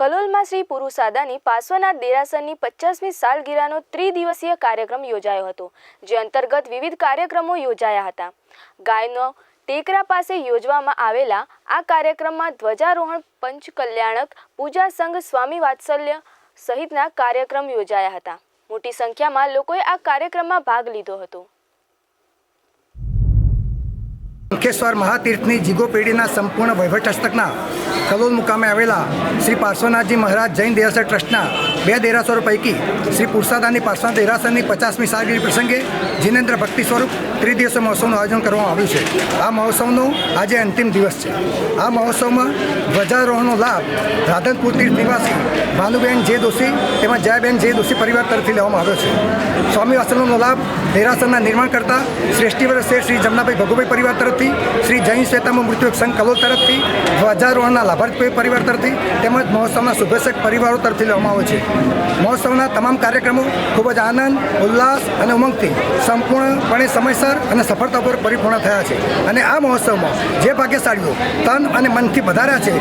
કલોલમાં શ્રી પુરુષાદાની પાર્શ્વનાથ દેરાસરની પચાસમી સાલગીરાનો ત્રિદિવસીય કાર્યક્રમ યોજાયો હતો, જે અંતર્ગત વિવિધ કાર્યક્રમો યોજાયા હતા. ગાયનો ટેકરા પાસે યોજવામાં આવેલા આ કાર્યક્રમમાં ધ્વજારોહણ, પંચકલ્યાણક, પૂજા સંઘ, સ્વામી વાત્સલ્ય સહિતના કાર્યક્રમ યોજાયા હતા. મોટી સંખ્યામાં લોકોએ આ કાર્યક્રમમાં ભાગ લીધો હતો. અંકેશ્વર મહાતીર્થની જીગો પેઢીના સંપૂર્ણ વહીવટ હસ્તકના કલોલ મુકામે આવેલા શ્રી પાર્શ્વનાથજી મહારાજ જૈન દેરાસર ટ્રસ્ટના બે દેરાસરો પૈકી શ્રી પુરસાદાની પાર્શ્વનાથ દેરાસરની પચાસમી સાલગીરી પ્રસંગે જીનેન્દ્ર ભક્તિ સ્વરૂપ ત્રિદિવસીય મહોત્સવનું આયોજન કરવામાં આવ્યું છે. આ મહોત્સવનો આજે અંતિમ દિવસ છે. આ મહોત્સવમાં ધ્વજારોહણનો લાભ રાધનપુર તીર્થ નિવાસી ભાનુબેન જે દોશી તેમજ જયાબેન જે દોશી પરિવાર તરફથી લેવામાં આવ્યો છે. સ્વામી આશ્રમનો લાભ દેરાસરના નિર્માણ કરતા શ્રેષ્ઠીવર શેઠ શ્રી જમનાભાઈ ભગુભાઈ પરિવાર તરફથી શ્રી જૈન શ્વેતામાં મૃત્યુ સંઘ કલોલ તરફથી ધ્વજારોહણના લાભાર્થી પરિવાર તરફથી તેમજ મહોત્સવના શુભેચ્છક પરિવારો તરફથી લેવામાં આવે છે. મહોત્સવના તમામ કાર્યક્રમો ખૂબ જ આનંદ, ઉલ્લાસ અને ઉમંગથી સંપૂર્ણપણે સમયસર અને સફળતાપૂર્વક પરિપૂર્ણ થયા છે. અને આ મહોત્સવમાં જે ભાગ્યશાળીઓ તન અને મનથી વધાર્યા છે